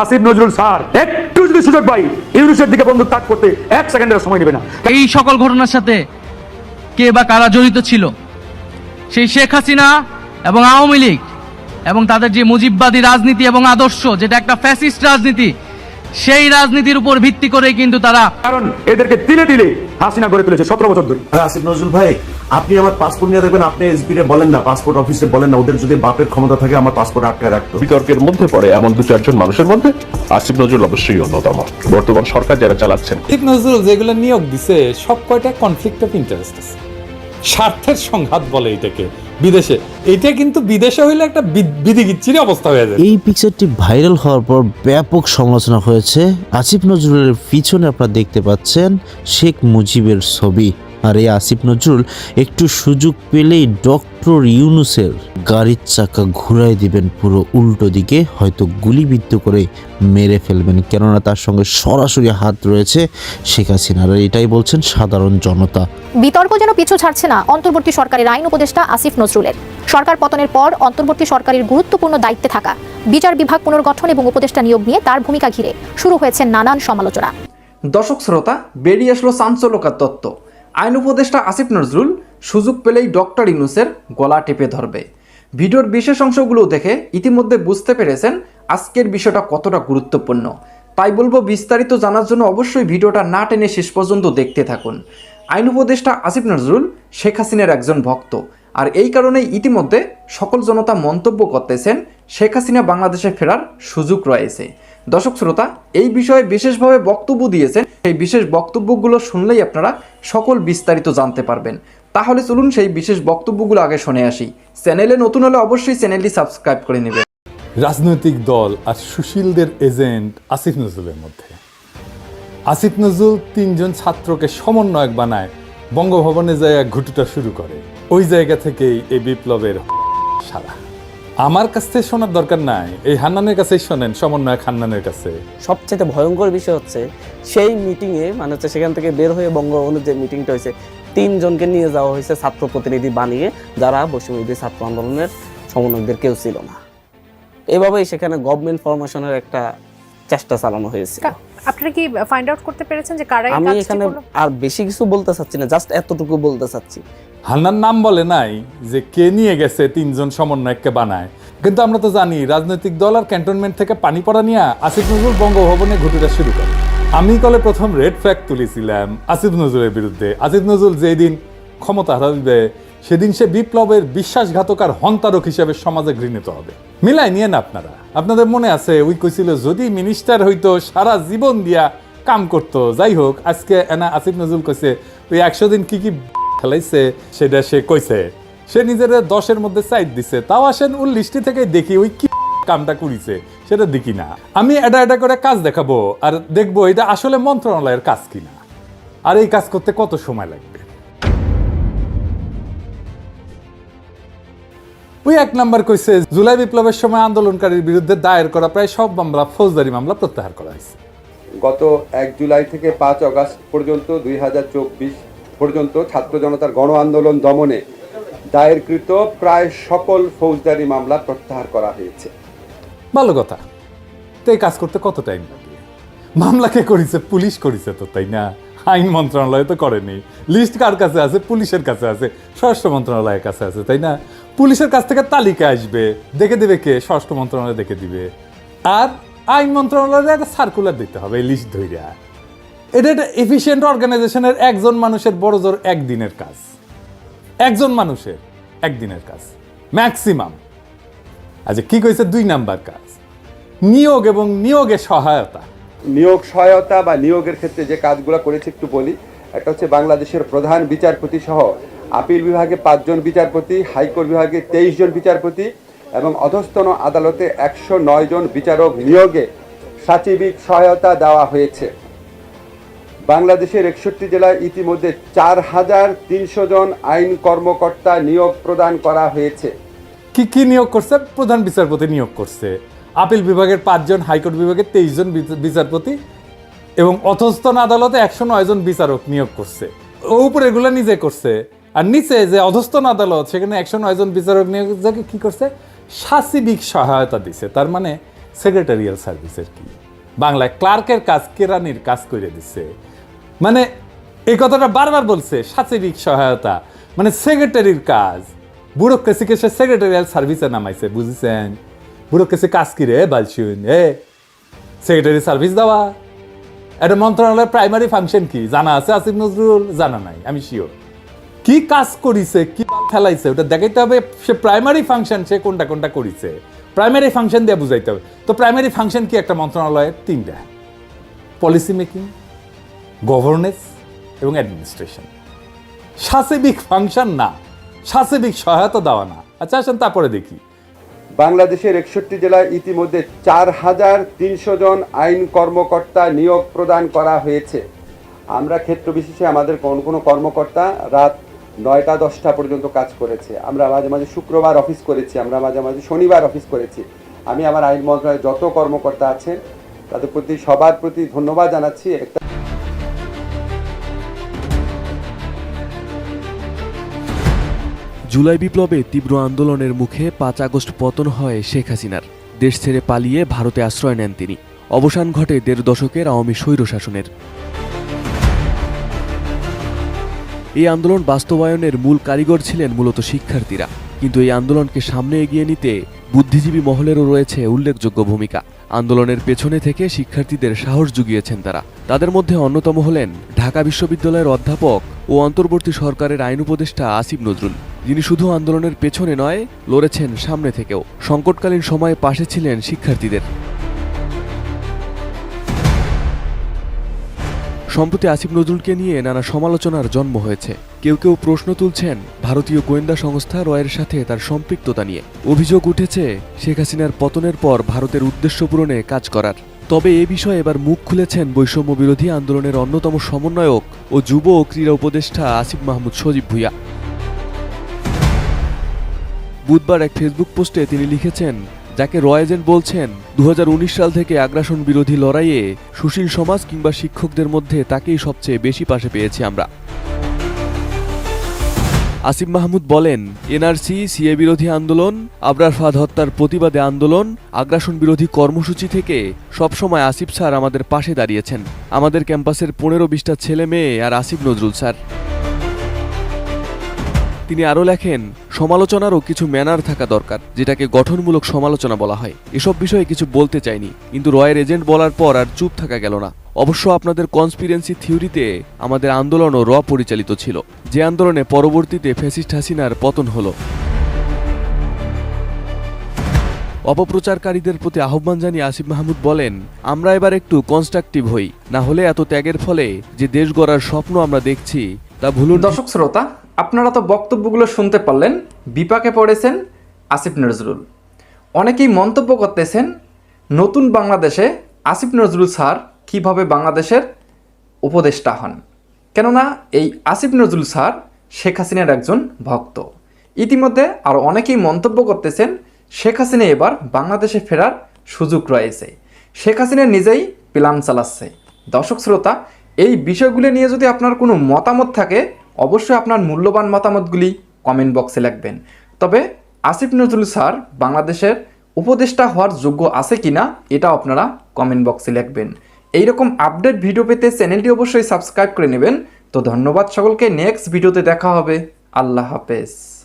Asif Nazrul sir একটু যদি সুযোগ পাই ইউনুসের দিকে বন্ধু তাক করতে এক সেকেন্ডের সময় নেবে না। এই সকল ঘটনার সাথে কে বা কারা জড়িত ছিল? সেই শেখ হাসিনা এবং আওয়ামী লীগ এবং তাদের যে মুজিববাদী রাজনীতি এবং আদর্শ যেটা একটা ফ্যাসিস্ট রাজনীতি সেই রাজনীতির উপর ভিত্তি করেই কিন্তু তারা কারণ এদেরকে তিলে দিলে হাসিনা গড়ে তুলেছে সতেরো বছর ধরে। আসিফ নজরুল ভাই আপনি আমার পাসপোর্ট নিয়ে দেখবেন আপনি এসবি রে বলেন না পাসপোর্ট অফিসে বলেন না ওদের যদি বাপের ক্ষমতা থাকে আমার পাসপোর্ট আটকে রাখতো বিতর্কের মধ্যে পড়ে এমন দু চারজন মানুষের মধ্যে আসিফ নজরুল অবশ্যই অন্যতম। বর্তমান সরকার যারা চালাচ্ছেন। আসিফ নজরুল যেগুলো নিয়োগ দিছে সব কয়টা কনফ্লিক্ট অফ ইন্টারেস্ট আছে। স্বার্থের সংঘাত বলে এটাকে। বিদেশে, এটা কিন্তু বিদেশে হইলে একটা বিদ- বিধিগিচ্ছিরি অবস্থা হয়ে যায়। এই পিকচারটি ভাইরাল হওয়ার পর ব্যাপক সমালোচনা হয়েছে। আসিফ নজরুলের পিছনে আপনারা দেখতে পাচ্ছেন শেখ মুজিবের ছবি। আর এই আসিফ নজরুল একটু সুযোগ পেলেই ডক্টর ইউনুসের গাড়ির চাকা ঘুরাই দিবেন পুরো উল্টো দিকে হয়তো গুলিবিদ্ধ করে মেরে ফেলবেন। কেননা তার সঙ্গে সরাসরি হাত রয়েছে শেখ হাসিনার আর এটাই বলছেন সাধারণ জনতা। বিতর্ক যেন পিছু ছাড়ছে না অন্তর্বর্তী সরকারের আইন উপদেষ্টা আসিফ নজরুলের। সরকার পতনের পর অন্তর্বর্তী সরকারের গুরুত্বপূর্ণ দায়িত্বে থাকা বিচার বিভাগ পুনর্গঠন এবং উপদেষ্টা নিয়োগ নিয়ে তার ভূমিকা ঘিরে শুরু হয়েছে নানান সমালোচনা। দর্শক শ্রোতা বেরিয়ে আসলো চাঞ্চল্যকার তত্ত্ব। আইন উপদেষ্টা আসিফ নজরুল সুযোগ পেলেই ডক্টর ইউনুসের গলা টেপে ধরবে। ভিডিওর বিশেষ অংশগুলো দেখে ইতিমধ্যে বুঝতে পেরেছেন আজকের বিষয়টা কতটা গুরুত্বপূর্ণ। তাই বলব বিস্তারিত জানার জন্য অবশ্যই ভিডিওটা না টেনে শেষ পর্যন্ত দেখতে থাকুন। আইন উপদেষ্টা আসিফ নজরুল শেখ হাসিনার একজন ভক্ত আর এই কারণেই ইতিমধ্যে সকল জনতা মন্তব্য করতেছেন শেখ হাসিনা বাংলাদেশে ফেরার সুযোগ রয়েছে। দর্শক শ্রোতা, এই বিষয়ে বিশেষভাবে বক্তব্য দিয়েছেন। সেই বিশেষ বক্তব্যগুলো শুনলেই আপনারা সকল বিস্তারিত জানতে পারবেন। তাহলে চলুন সেই বিশেষ বক্তব্যগুলো আগে শুনে আসি। চ্যানেলে নতুন হলে অবশ্যই চ্যানেলটি সাবস্ক্রাইব করে নেবেন। রাজনৈতিক দল আর সুশীলদের এজেন্ট আসিফ নজরুলের মধ্যে। আসিফ নজরুল তিনজন ছাত্রকে সমন্বয়ক বানায়, বঙ্গভবনে যায় ঘুটুটা শুরু করে। ওই জায়গা থেকেই এই বিপ্লবের সারা আমার কাছ থেকে শোনার দরকার নাই। এই হান্নানের কাছেই শোনেন, সমন্বয়ক হান্নানের কাছে। সবচেয়ে ভয়ঙ্কর বিষয় হচ্ছে, সেই মিটিংয়ে মানে হচ্ছে সেখান থেকে বের হয়ে বঙ্গভবনের যে মিটিংটা হয়েছে, তিনজনকে নিয়ে যাওয়া হয়েছে ছাত্র প্রতিনিধি বানিয়ে, যারা বৈষম্যবিরোধী ছাত্র আন্দোলনের সমন্বয়কদের কেউ ছিল না। এভাবেই সেখানে গভর্নমেন্ট ফরমেশনের একটা চেষ্টা চালানো হয়েছে আপনারা কি ফাইন্ড আউট করতে পেরেছেন যে কারা আমি এখানে আর বেশি কিছু বলতে চাচ্ছি না জাস্ট এতটুকু বলতে চাচ্ছি। হান্নার নাম বলে নাই যে কে নিয়ে গেছে তিনজন সমন্বয়ককে বানায়। কিন্তু আমরা তো জানি রাজনৈতিক দল আর ক্যান্টনমেন্ট থেকে পানি পড়া নিয়ে আসিফ নজরুল বঙ্গভবনে ঘুটুটা শুরু করে। আমি কলে প্রথম রেড ফ্ল্যাগ তুলেছিলাম আসিফ নজরুলের বিরুদ্ধে। আসিফ নজরুল যেদিন ক্ষমতা হারাবে সেদিন সে বিপ্লবের বিশ্বাসঘাতক আর হন্তারক হিসেবে সমাজে ঘৃণিত হবে। মিলাই নিয়ে না আপনারা। আপনাদের মনে আছে, উই কইছিল যদি মিনিস্টার হইতো, সারা জীবন দিয়া কাম করতো। যাই হোক, আজকে এনা আসিফ নজরুল কইছে, ওই একশো দিন কি কি খেলাইছে, সেটা সে কইছে। সে নিজের দশের মধ্যে সাইড দিছে। তাও আসেন ওর লিস্টি থেকে দেখি ওই কি কামটা করিছে, সেটা দেখি না। আমি এটা এটা করে কাজ দেখাবো, আর দেখব এটা আসলে মন্ত্রণালয়ের কাজ কিনা। আর এই কাজ করতে কত সময় লাগবে? ওই এক নাম্বার কইছে জুলাই বিপ্লবের সময় আন্দোলনকারীর বিরুদ্ধে দায়ের করা প্রায় সব মামলা ফৌজদারি মামলা প্রত্যাহার করা হয়েছে। গত এক জুলাই থেকে পাঁচ আগস্ট পর্যন্ত দুই হাজার চব্বিশ পর্যন্ত ছাত্র জনতার গণ আন্দোলন দমনে দায়েরকৃত প্রায় সকল ফৌজদারি মামলা প্রত্যাহার করা হয়েছে। ভালো কথা। তো এই কাজ করতে কত টাইম লাগে? মামলা কে করেছে? পুলিশ করেছে তো তাই না? আইন মন্ত্রণালয় তো করেনি। লিস্ট কার কাছে আছে? পুলিশের কাছে আছে। স্বরাষ্ট্র মন্ত্রণালয়ের কাছে আছে, তাই না? পুলিশের কাছ থেকে তালিকা আসবে। দেখে দিবে কে? স্বরাষ্ট্র মন্ত্রণালয় দেখে দিবে। আর আইন মন্ত্রণালয়ের একটা সার্কুলার দিতে হবে লিস্ট ধইরা। এটা একটা এফিসিয়েন্ট অর্গানাইজেশনের একজন মানুষের বড় জোর একদিনের কাজ। একজন মানুষের একদিনের কাজ। ম্যাক্সিমাম আচ্ছা কি কইছে? দুই নাম্বার কাজ। নিয়োগ এবং নিয়োগে সহায়তা। নিয়োগ সহায়তা বা নিয়োগের ক্ষেত্রে যে কাজগুলো করেছে একটু বলি। একটা হচ্ছে বাংলাদেশের প্রধান বিচারপতি সহ আপিল বিভাগে পাঁচজন বিচারপতি, হাইকোর্ট বিভাগে তেইশ জন বিচারপতি এবং অধস্তন আদালতে একশো নয় জন বিচারক নিয়োগে সাচিবিক সহায়তা দেওয়া হয়েছে। বাংলাদেশের একষট্টি জেলায় ইতিমধ্যে চার হাজার তিনশো জন আইন কর্মকর্তা নিয়োগ প্রদান করা হয়েছে। কি কি নিয়োগ করছে? প্রধান বিচারপতি নিয়োগ করছে। আপিল বিভাগের পাঁচজন, হাইকোর্ট বিভাগের তেইশ জন বিচারপতি এবং অধস্তন আদালতে একশো নয় জন বিচারক নিয়োগ করছে। ও উপরে এগুলো নিজে করছে। আর নিচে যে অধস্তন আদালত, সেখানে একশো নয় জন বিচারক নিয়োগ কি করছে? সাচিবিক সহায়তা দিছে। তার মানে সেক্রেটারিয়াল সার্ভিসের কি? বাংলায় ক্লার্কের কাজ কেরানির কাজ করে দিচ্ছে মানে এই কথাটা বারবার বলছে সাচিবিক সহায়তা। মানে সেক্রেটারির কাজ। ব্যুরোক্রেসিকে সে সেক্রেটারিয়াল সার্ভিসে নামাইছে, বুঝেছেন? ব্যুরোক্রেসি কাজ কি রে বালছুন এ। সেক্রেটারি সার্ভিস দেওয়া। এটা মন্ত্রণালয়ের প্রাইমারি ফাংশন কি? জানা আছে আসিফ নজরুল? জানা নাই, আমি শিওর কি কাজ করিছে, কি ফেলাইছে ওটা দেখাইতে হবে সে প্রাইমারি ফাংশন সে কোনটা কোনটা করিছে। প্রাইমারি ফাংশন দিয়ে বুঝাইতে হবে। তো প্রাইমারি ফাংশন কি একটা মন্ত্রণালয়ের? তিনটা। পলিসি মেকিং গভর্নেন্স এবং অ্যাডমিনিস্ট্রেশন সাসেবিক ফাংশন না, সাসেবিক সহায়তা দেওয়া না। আচ্ছা আসেন তারপরে দেখি। বাংলাদেশের একষট্টি জেলায় ইতিমধ্যে চার হাজার তিনশো জন আইন কর্মকর্তা নিয়োগ প্রদান করা হয়েছে। আমরা ক্ষেত্র বিশেষে আমাদের কোন কোনো কর্মকর্তা রাত নয়টা দশটা পর্যন্ত কাজ করেছে। আমরা মাঝে মাঝে শুক্রবার অফিস করেছি, আমরা মাঝে মাঝে শনিবার অফিস করেছি। আমি আমার আইন মন্ত্রণালয়ে যত কর্মকর্তা আছেন, তাদের প্রতি সবার প্রতি ধন্যবাদ জানাচ্ছি। একটা জুলাই বিপ্লবে তীব্র আন্দোলনের মুখে পাঁচ আগস্ট পতন হয় শেখ হাসিনার। দেশ ছেড়ে পালিয়ে ভারতে আশ্রয় নেন তিনি। অবসান ঘটে দেড় দশকের আওয়ামী স্বৈরশাসনের এই আন্দোলন বাস্তবায়নের মূল কারিগর ছিলেন মূলত শিক্ষার্থীরা। কিন্তু এই আন্দোলনকে সামনে এগিয়ে নিতে বুদ্ধিজীবী মহলেরও রয়েছে উল্লেখযোগ্য ভূমিকা। আন্দোলনের পেছনে থেকে শিক্ষার্থীদের সাহস জুগিয়েছেন তারা। তাদের মধ্যে অন্যতম হলেন ঢাকা বিশ্ববিদ্যালয়ের অধ্যাপক ও অন্তর্বর্তী সরকারের আইন উপদেষ্টা আসিফ নজরুল। যিনি শুধু আন্দোলনের পেছনে নয়, লড়েছেন সামনে থেকেও। সংকটকালীন সময়ে পাশে ছিলেন শিক্ষার্থীদের। সম্প্রতি আসিফ নজরুলকে নিয়ে নানা সমালোচনার জন্ম হয়েছে। কেউ কেউ প্রশ্ন তুলছেন, ভারতীয় গোয়েন্দা সংস্থা রয়ের সাথে তার সম্পৃক্ততা নিয়ে। অভিযোগ উঠেছে, শেখ হাসিনার পতনের পর ভারতের উদ্দেশ্য পূরণে কাজ করার। তবে এ বিষয়ে এবার মুখ খুলেছেন বৈষম্য বিরোধী আন্দোলনের অন্যতম সমন্বয়ক ও যুব ও ক্রীড়া উপদেষ্টা আসিফ মাহমুদ সজীব ভুইয়া। বুধবার এক ফেসবুক পোস্টে তিনি লিখেছেন, যাকে র এজেন্ট বলছেন দু হাজার উনিশ সাল থেকে আগ্রাসন বিরোধী লড়াইয়ে সুশীল সমাজ কিংবা শিক্ষকদের মধ্যে তাকেই সবচেয়ে বেশি পাশে পেয়েছি আমরা। আসিফ মাহমুদ বলেন, এনআরসি, সিএ বিরোধী আন্দোলন, আবরার ফাদ হত্যার প্রতিবাদে আন্দোলন, আগ্রাসন বিরোধী কর্মসূচি থেকে সবসময় আসিফ স্যার আমাদের পাশে দাঁড়িয়েছেন। আমাদের ক্যাম্পাসের পনেরো বিশটা ছেলে মেয়ে আর আসিফ নজরুল স্যার। তিনি আরও লেখেন সমালোচনারও কিছু ম্যানার থাকা দরকার, যেটাকে গঠনমূলক সমালোচনা বলা হয়। এসব বিষয়ে কিছু বলতে চাইনি, কিন্তু রয়ের এজেন্ট বলার পর আর চুপ থাকা গেল না। অবশ্য আপনাদের কনস্পিরেন্সি থিওরিতে আমাদের আন্দোলনও র পরিচালিত ছিল, যে আন্দোলনে পরবর্তীতে ফ্যাসিস্ট হাসিনার পতন হলো। অপপ্রচারকারীদের প্রতি আহ্বান জানিয়ে আসিফ মাহমুদ বলেন, আমরা এবার একটু কনস্ট্রাকটিভ হই, না হলে এত ত্যাগের ফলে যে দেশ গড়ার স্বপ্ন আমরা দেখছি, তা ভুলুন দর্শক শ্রোতা আপনারা তো বক্তব্যগুলো শুনতে পারলেন, বিপাকে পড়েছেন আসিফ নজরুল। অনেকেই মন্তব্য করতেছেন, নতুন বাংলাদেশে আসিফ নজরুল স্যার কীভাবে বাংলাদেশের উপদেষ্টা হন। কেননা এই আসিফ নজরুল স্যার শেখ হাসিনার একজন ভক্ত। ইতিমধ্যে আরও অনেকেই মন্তব্য করতেছেন, শেখ হাসিনা এবার বাংলাদেশে ফেরার সুযোগ রয়েছে। শেখ হাসিনা নিজেই প্ল্যান চালাচ্ছে। দর্শক শ্রোতা, এই বিষয়গুলি নিয়ে যদি আপনার কোনো মতামত থাকে অবশ্যই আপনার মূল্যবান মতামতগুলি কমেন্ট বক্সে লিখবেন। তবে আসিফ নজরুল স্যার বাংলাদেশের উপদেষ্টা হওয়ার যোগ্য আছে কিনা, এটা আপনারা কমেন্ট বক্সে লিখবেন। এইরকম আপডেট ভিডিও পেতে চ্যানেলটি অবশ্যই সাবস্ক্রাইব করে নেবেন। তো ধন্যবাদ সকলকে নেক্সট ভিডিওতে দেখা হবে। আল্লাহ হাফেজ।